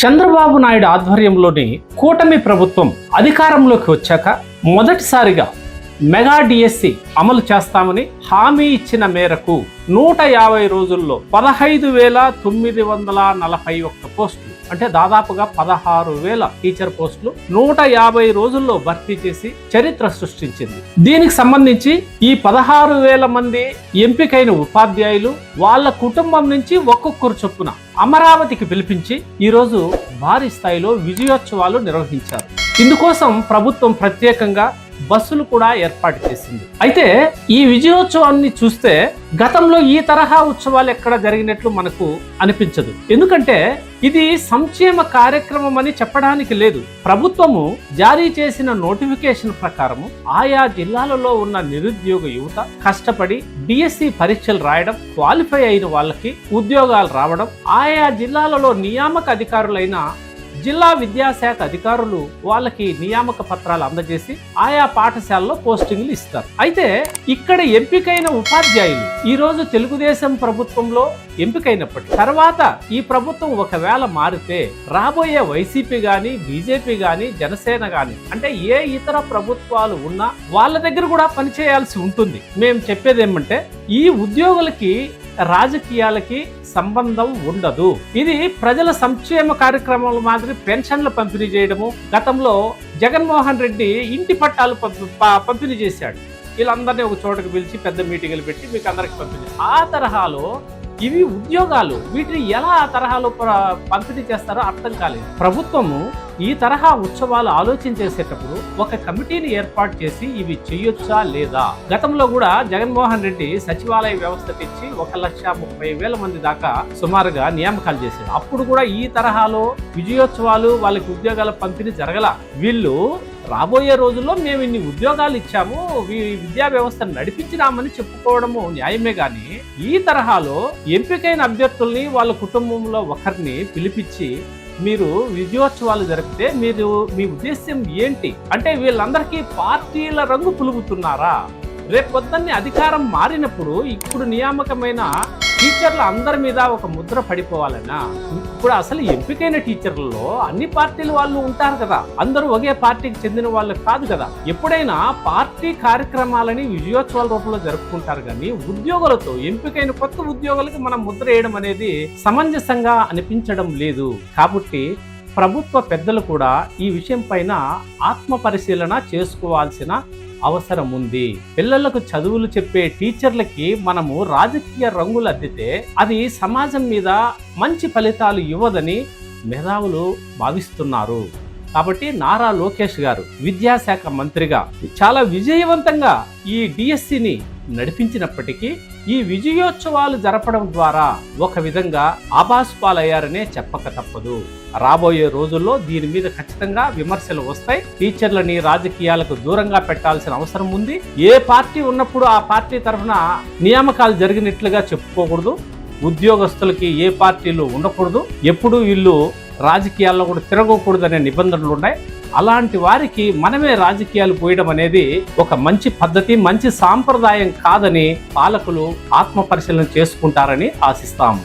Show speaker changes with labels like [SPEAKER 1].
[SPEAKER 1] చంద్రబాబు నాయుడు ఆధ్వర్యంలోని కూటమి ప్రభుత్వం అధికారంలోకి వచ్చాక మొదటిసారిగా మెగా డిఎస్సి అమలు చేస్తామని హామీ ఇచ్చిన మేరకు నూట యాభై రోజుల్లో పదహైదు వేల తొమ్మిది వందల నలభై ఒక్క పోస్టులు అంటే దాదాపుగా పదహారు వేల టీచర్ పోస్టులు నూట యాభై రోజుల్లో భర్తీ చేసి చరిత్ర సృష్టించింది. దీనికి సంబంధించి ఈ పదహారు వేల మంది ఎంపికైన ఉపాధ్యాయులు వాళ్ళ కుటుంబం నుంచి ఒక్కొక్కరు చొప్పున అమరావతికి పిలిపించి ఈరోజు భారీ స్థాయిలో విజయోత్సవాలు నిర్వహించారు. ఇందుకోసం ప్రభుత్వం ప్రత్యేకంగా బస్సులు కూడా ఏర్పాటు చేసింది. అయితే ఈ విజయోత్సవాన్ని చూస్తే గతంలో ఈ తరహా ఉత్సవాలు ఎక్కడ జరిగినట్లు మనకు అనిపించదు. ఎందుకంటే ఇది సంక్షేమ కార్యక్రమం అని చెప్పడానికి లేదు. ప్రభుత్వము జారీ చేసిన నోటిఫికేషన్ ప్రకారము ఆయా జిల్లాలలో ఉన్న నిరుద్యోగ యువత కష్టపడి డిఎస్సి పరీక్షలు రాయడం క్వాలిఫై అయిన వాళ్ళకి ఉద్యోగాలు రావడం ఆయా జిల్లాలలో నియామక అధికారులైన జిల్లా విద్యాశాఖ అధికారులు వాళ్ళకి నియామక పత్రాలు అందజేసి ఆయా పాఠశాలలో పోస్టింగ్లు ఇస్తారు. అయితే ఇక్కడ ఎంపికైన ఉపాధ్యాయులు ఈ రోజు తెలుగుదేశం ప్రభుత్వంలో ఎంపికైనప్పటికీ తర్వాత ఈ ప్రభుత్వం ఒకవేళ మారితే రాబోయే వైసీపీ గాని బీజేపీ గాని జనసేన గాని అంటే ఏ ఇతర ప్రభుత్వాలు ఉన్నా వాళ్ళ దగ్గర కూడా పనిచేయాల్సి ఉంటుంది. మేము చెప్పేది ఏమంటే ఈ ఉద్యోగులకి రాజకీయాలకి సంబంధం ఉండదు. ఇది ప్రజల సంక్షేమ కార్యక్రమాల మాదిరి పెన్షన్లు పంపిణీ చేయడము గతంలో జగన్మోహన్ రెడ్డి ఇంటి పట్టాలు పంపి- పంపిణీ చేశాడు. వీళ్ళందరినీ ఒక చోటకు పిలిచి పెద్ద మీటింగులు పెట్టి మీకు అందరికి పంపిణీ ఆ తరహాలో ఇవి ఉద్యోగాలు. వీటిని ఎలా ఆ తరహాలో పంపిణీ చేస్తారో అర్థం కాలేదు. ప్రభుత్వము ఈ తరహా ఉత్సవాలు ఆలోచన చేసేటప్పుడు ఒక కమిటీని ఏర్పాటు చేసి ఇవి చేయొచ్చా లేదా? గతంలో కూడా జగన్మోహన్ రెడ్డి సచివాలయ వ్యవస్థ తెచ్చి ఒక లక్ష ముప్పై వేల మంది దాకా సుమారుగా నియామకాలు చేశారు. అప్పుడు కూడా ఈ తరహాలో విజయోత్సవాలు వాళ్ళకి ఉద్యోగాల పంపిణీ జరగల. వీళ్ళు రాబోయే రోజుల్లో మేము ఇన్ని ఉద్యోగాలు ఇచ్చాము విద్యా వ్యవస్థను నడిపించినామని చెప్పుకోవడము న్యాయమే గాని ఈ తరహాలో ఎంపికైన అభ్యర్థుల్ని వాళ్ళ కుటుంబంలో ఒకరిని పిలిపించి మీరు విజయోత్సవాలు జరిపితే మీరు మీ ఉద్దేశ్యం ఏంటి? అంటే వీళ్ళందరికీ పార్టీల రంగు పులుగుతున్నారా? రేపు పొద్దున్నే అధికారం మారినప్పుడు ఇప్పుడు నియామకమైన టీచర్ల అందరి మీద ఒక ముద్ర పడిపోవాలన్నా ఇప్పుడు అసలు ఎంపికైన టీచర్లలో అన్ని పార్టీల వాళ్ళు ఉంటారు కదా. అందరూ ఒకే పార్టీకి చెందిన వాళ్ళు కాదు కదా. ఎప్పుడైనా పార్టీ కార్యక్రమాలని విజయోత్సవాల రూపంలో జరుపుకుంటారు కానీ ఉద్యోగులతో ఎంపికైన కొత్త ఉద్యోగులకి మనం ముద్ర వేయడం అనేది సమంజసంగా అనిపించడం లేదు. కాబట్టి ప్రభుత్వ పెద్దలు కూడా ఈ విషయం పైన ఆత్మ పరిశీలన చేసుకోవాల్సిన అవసరం ఉంది పిల్లలకు చదువులు చెప్పే టీచర్లకి మనము రాజకీయ రంగులు అద్దితే అది సమాజం మీద మంచి ఫలితాలు ఇవ్వదని మేధావులు భావిస్తున్నారు. కాబట్టి నారా లోకేష్ గారు విద్యాశాఖ మంత్రిగా చాలా విజయవంతంగా ఈ డిఎస్సిని నడిపించినప్పటికీ ఈ విజయోత్సవాలు జరపడం ద్వారా ఒక విధంగా ఆభాస్పాలయ్యారనే చెప్పక తప్పదు. రాబోయే రోజుల్లో దీని మీద ఖచ్చితంగా విమర్శలు వస్తాయి. టీచర్లని రాజకీయాలకు దూరంగా పెట్టాల్సిన అవసరం ఉంది. ఏ పార్టీ ఉన్నప్పుడు ఆ పార్టీ తరఫున నియామకాలు జరిగినట్లుగా చెప్పుకోకూడదు. ఉద్యోగస్తులకి ఏ పార్టీలు ఉండకూడదు. ఎప్పుడు వీళ్ళు రాజకీయాల్లో కూడా తిరగకూడదు అనే నిబంధనలు ఉన్నాయి. అలాంటి వారికి మనమే రాజకీయాలు పోయడం అనేది ఒక మంచి పద్ధతి మంచి సాంప్రదాయం కాదని పాలకులు ఆత్మ పరిశీలన చేసుకుంటారని ఆశిస్తాం